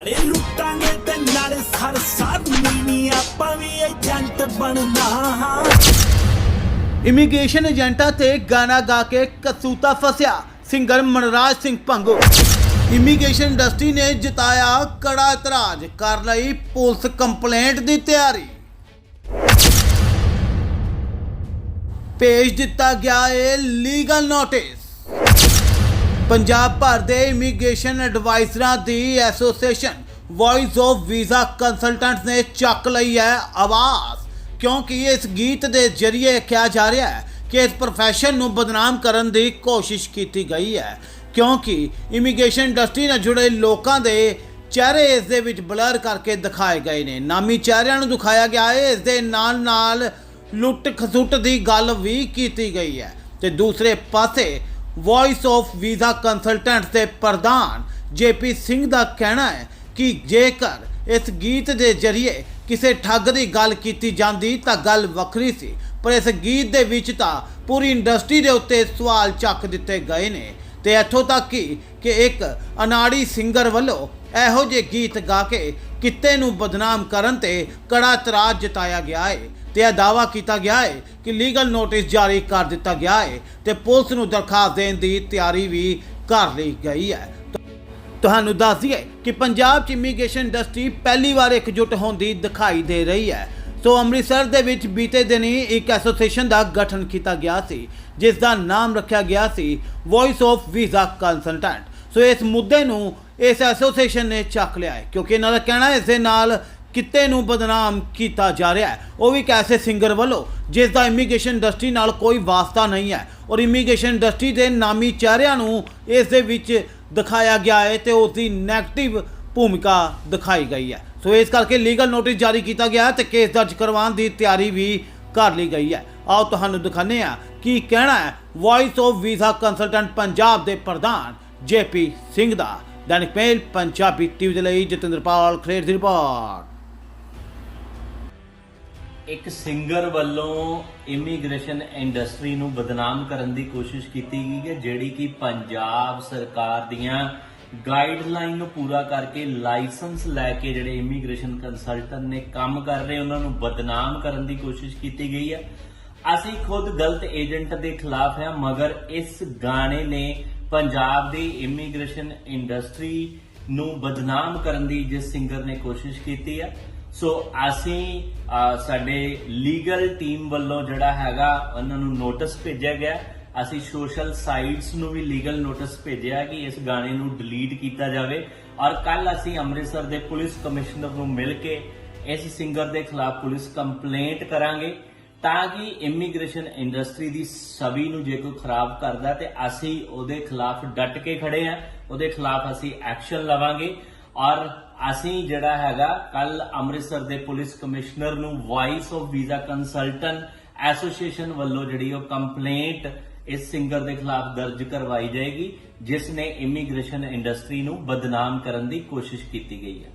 ਏ ਲੁੱਟਾਂਗੇ ਤੇ ਨਾਲੇ sir sir ਨੀ ਆਪਾਂ ਵੀ ਏਜੰਟ ਬਣਨਾ। ਹਾਂ ਇਮੀਗ੍ਰੇਸ਼ਨ ਏਜੰਟਾਂ ਤੇ ਗਾਣਾ ਗਾ ਕੇ ਕਸੂਤਾ ਫਸਿਆ singer Manraj Singh Bhango. Immigration industry ਨੇ ਜਿਤਾਇਆ ਕੜਾ ਇਤਰਾਜ਼, ਕਰ ਲਈ ਪੁਲਿਸ ਕੰਪਲੇਂਟ ਦੀ ਤਿਆਰੀ। ਭੇਜ ਦਿੱਤਾ ਗਿਆ ਏ ਲੀਗਲ ਨੋਟਿਸ ਪੰਜਾਬ ਭਰ ਦੇ ਇਮੀਗ੍ਰੇਸ਼ਨ ਐਡਵਾਈਜ਼ਰਾਂ ਦੀ association voice of visa consultants ਨੇ ਚੱਕ ਲਈ ਹੈ ਆਵਾਜ਼। ਕਿਉਂਕਿ ਇਸ ਗੀਤ ਦੇ ਜ਼ਰੀਏ ਕਿਹਾ ਜਾ ਰਿਹਾ ਹੈ ਕਿ ਇਸ profession ਨੂੰ ਬਦਨਾਮ ਕਰਨ ਦੀ ਕੋਸ਼ਿਸ਼ ਕੀਤੀ ਗਈ ਹੈ। ਕਿਉਂਕਿ ਇਮੀਗ੍ਰੇਸ਼ਨ ਇੰਡਸਟਰੀ ਨਾਲ ਜੁੜੇ ਲੋਕਾਂ ਦੇ ਚਿਹਰੇ ਇਸ ਦੇ ਵਿੱਚ ਬਲਰ ਕਰਕੇ ਦਿਖਾਏ ਗਏ ਨੇ। ਨਾਮੀ ਚਿਹਰਿਆਂ ਨੂੰ ਦਿਖਾਇਆ ਗਿਆ ਹੈ। ਇਸ ਦੇ ਨਾਲ ਨਾਲ ਲੁੱਟ ਖਸੁੱਟ ਦੀ ਗੱਲ ਵੀ ਕੀਤੀ ਗਈ ਹੈ। ਤੇ ਦੂਸਰੇ ਪਾਸੇ ਵੌਇਸ ਆਫ ਵੀਜ਼ਾ ਕੰਸਲਟੈਂਟ ਦੇ ਪ੍ਰਧਾਨ ਜੇਪੀ ਸਿੰਘ ਦਾ ਕਹਿਣਾ ਹੈ ਕਿ ਜੇਕਰ ਇਸ ਗੀਤ ਦੇ ਜ਼ਰੀਏ ਕਿਸੇ ਠੱਗ ਦੀ ਗੱਲ ਕੀਤੀ ਜਾਂਦੀ ਤਾਂ ਗੱਲ ਵੱਖਰੀ ਸੀ, ਪਰ ਇਸ ਗੀਤ ਦੇ ਵਿੱਚ ਤਾਂ ਪੂਰੀ ਇੰਡਸਟਰੀ ਦੇ ਉੱਤੇ ਸਵਾਲ ਚੱਕ ਦਿੱਤੇ ਗਏ ਨੇ। ਤੇ ਇੱਥੋਂ ਤੱਕ ਕਿ ਕਿ ਇੱਕ ਅਨਾੜੀ ਸਿੰਗਰ ਵੱਲੋਂ ਇਹੋ ਜਿਹੇ ਗੀਤ ਗਾ ਕੇ ਕਿੱਤੇ ਨੂੰ ਬਦਨਾਮ ਕਰਨ ਤੇ ਕੜਾ ਤਰਾਜ ਜਤਾਇਆ ਗਿਆ ਹੈ। ਤੇ ਇਹ ਦਾਵਾ ਕੀਤਾ ਗਿਆ ਹੈ ਕਿ ਲੀਗਲ ਨੋਟਿਸ ਜਾਰੀ ਕਰ ਦਿੱਤਾ ਗਿਆ ਹੈ ਤੇ ਪੁਲਿਸ ਨੂੰ ਦਰਖਾਸਤ ਦੇਣ ਦੀ ਤਿਆਰੀ ਵੀ ਕਰ ਲਈ ਗਈ ਹੈ। ਤੁਹਾਨੂੰ ਦੱਸ ਦਈਏ ਕਿ ਪੰਜਾਬ 'ਚ ਇਮੀਗ੍ਰੇਸ਼ਨ ਇੰਡਸਟਰੀ ਪਹਿਲੀ ਵਾਰ ਇਕਜੁੱਟ ਹੁੰਦੀ ਦਿਖਾਈ ਦੇ ਰਹੀ ਹੈ। ਸੋ ਅੰਮ੍ਰਿਤਸਰ ਦੇ ਵਿੱਚ ਬੀਤੇ ਦਿਨ ਹੀ ਇੱਕ ਐਸੋਸੀਏਸ਼ਨ ਦਾ ਗਠਨ ਕੀਤਾ ਗਿਆ ਸੀ, ਜਿਸ ਦਾ ਨਾਮ ਰੱਖਿਆ ਗਿਆ ਸੀ ਵੌਇਸ ਆਫ ਵੀਜ਼ਾ ਕੰਸਲਟੈਂਟ ਸੋ ਇਸ ਮੁੱਦੇ ਨੂੰ ਇਸ ਐਸੋਸੀਏਸ਼ਨ ਨੇ ਚੱਕ ਲਿਆ ਹੈ, ਕਿਉਂਕਿ ਇਹਨਾਂ ਦਾ ਕਹਿਣਾ ਇਸ ਦੇ ਨਾਲ ਕਿਤੇ ਨੂੰ ਬਦਨਾਮ ਕੀਤਾ ਜਾ ਰਿਹਾ ਹੈ। ਉਹ ਵੀ ਇੱਕ ਐਸੇ ਸਿੰਗਰ ਵੱਲੋਂ, ਜਿਸ ਦਾ ਇਮੀਗ੍ਰੇਸ਼ਨ ਇੰਡਸਟਰੀ ਨਾਲ ਕੋਈ ਵਾਸਤਾ ਨਹੀਂ ਹੈ। ਔਰ ਇਮੀਗ੍ਰੇਸ਼ਨ ਇੰਡਸਟਰੀ ਦੇ ਨਾਮੀ ਚਿਹਰਿਆਂ ਨੂੰ ਇਸ ਦੇ ਵਿੱਚ ਦਿਖਾਇਆ ਗਿਆ ਹੈ ਤੇ ਉਸ ਦੀ ਨੈਗੇਟਿਵ ਭੂਮਿਕਾ ਦਿਖਾਈ ਗਈ ਹੈ। ਸੋ ਇਸ ਕਰਕੇ ਲੀਗਲ ਨੋਟਿਸ ਜਾਰੀ ਕੀਤਾ ਗਿਆ ਹੈ ਤੇ ਕੇਸ ਦਰਜ ਕਰਵਾਉਣ ਦੀ ਤਿਆਰੀ ਵੀ ਕਰ ਲਈ ਗਈ ਹੈ। ਆਓ ਤੁਹਾਨੂੰ ਦਿਖਾਉਂਦੇ ਹਾਂ ਕੀ ਕਹਿਣਾ ਹੈ voice of visa consultant Punjab ਦੇ ਪ੍ਰਧਾਨ ਜੇਪੀ ਸਿੰਘ ਦਾ। ਦੈਨਿਕ ਮੇਲ, ਪੰਜਾਬੀ ਟੀਵੀ ਦੇ ਲਈ ਜਤਿੰਦਰਪਾਲ ਖਰੇੜ ਦੀ ਰਿਪੋਰਟ। ਇੱਕ ਸਿੰਗਰ ਵੱਲੋਂ ਇਮੀਗ੍ਰੇਸ਼ਨ ਇੰਡਸਟਰੀ ਨੂੰ ਬਦਨਾਮ ਕਰਨ ਦੀ ਕੋਸ਼ਿਸ਼ ਕੀਤੀ ਗਈ ਹੈ, ਜਿਹੜੀ ਕਿ ਪੰਜਾਬ ਸਰਕਾਰ ਦੀਆਂ ਗਾਈਡਲਾਈਨ ਨੂੰ ਪੂਰਾ ਕਰਕੇ ਲਾਇਸੈਂਸ ਲੈ ਕੇ ਜਿਹੜੇ ਇਮੀਗ੍ਰੇਸ਼ਨ ਕੰਸਲਟੈਂਟ ਨੇ ਕੰਮ ਕਰ ਰਹੇ, ਉਹਨਾਂ ਨੂੰ ਬਦਨਾਮ ਕਰਨ ਦੀ ਕੋਸ਼ਿਸ਼ ਕੀਤੀ ਗਈ ਹੈ। ਅਸੀਂ ਖੁਦ ਗਲਤ ਏਜੰਟ ਦੇ ਖਿਲਾਫ ਹਾਂ, ਮਗਰ ਇਸ ਗਾਣੇ ਨੇ ਪੰਜਾਬ ਦੀ ਇਮੀਗ੍ਰੇਸ਼ਨ ਇੰਡਸਟਰੀ ਨੂੰ ਬਦਨਾਮ ਕਰਨ ਦੀ ਜਿਸ ਸਿੰਗਰ ਨੇ ਕੋਸ਼ਿਸ਼ ਕੀਤੀ ਹੈ ਸੋ ਅਸੀਂ ਸਾਡੇ ਲੀਗਲ ਟੀਮ ਵੱਲੋਂ ਜਿਹੜਾ ਹੈਗਾ, ਉਹਨਾਂ ਨੂੰ ਨੋਟਿਸ ਭੇਜਿਆ ਗਿਆ। ਅਸੀਂ ਸੋਸ਼ਲ ਸਾਈਟਸ ਨੂੰ ਵੀ ਲੀਗਲ ਨੋਟਿਸ ਭੇਜਿਆ ਕਿ ਇਸ ਗਾਣੇ ਨੂੰ ਡਿਲੀਟ ਕੀਤਾ ਜਾਵੇ। ਔਰ ਕੱਲ ਅਸੀਂ ਅੰਮ੍ਰਿਤਸਰ ਦੇ ਪੁਲਿਸ ਕਮਿਸ਼ਨਰ ਨੂੰ ਮਿਲ ਕੇ ਇਸ ਸਿੰਗਰ ਦੇ ਖਿਲਾਫ ਪੁਲਿਸ ਕੰਪਲੇਂਟ ਕਰਾਂਗੇ ਤਾਂ ਕਿ ਇਮੀਗ੍ਰੇਸ਼ਨ ਇੰਡਸਟਰੀ ਦੀ ਸਵੀ ਨੂੰ ਜੇ ਕੋਈ ਖਰਾਬ ਕਰਦਾ ਤੇ ਅਸੀਂ ਉਹਦੇ ਖਿਲਾਫ ਡਟ ਕੇ ਖੜੇ ਆ ਉਹਦੇ ਖਿਲਾਫ ਅਸੀਂ ਐਕਸ਼ਨ ਲਵਾਂਗੇ। ਔਰ ਅਸੀਂ ਜਿਹੜਾ ਹੈਗਾ ਕੱਲ ਅੰਮ੍ਰਿਤਸਰ ਦੇ ਪੁਲਿਸ ਕਮਿਸ਼ਨਰ ਨੂੰ voice of visa consultant association ਵੱਲੋਂ ਜਿਹੜੀ ਉਹ ਕੰਪਲੇਂਟ ਇਸ ਸਿੰਗਰ ਦੇ ਖਿਲਾਫ ਦਰਜ ਕਰਵਾਈ ਜਾਏਗੀ, ਜਿਸ ਨੇ ਇਮੀਗ੍ਰੇਸ਼ਨ ਇੰਡਸਟਰੀ ਨੂੰ ਬਦਨਾਮ ਕਰਨ ਦੀ ਕੋਸ਼ਿਸ਼ ਕੀਤੀ ਗਈ ਹੈ।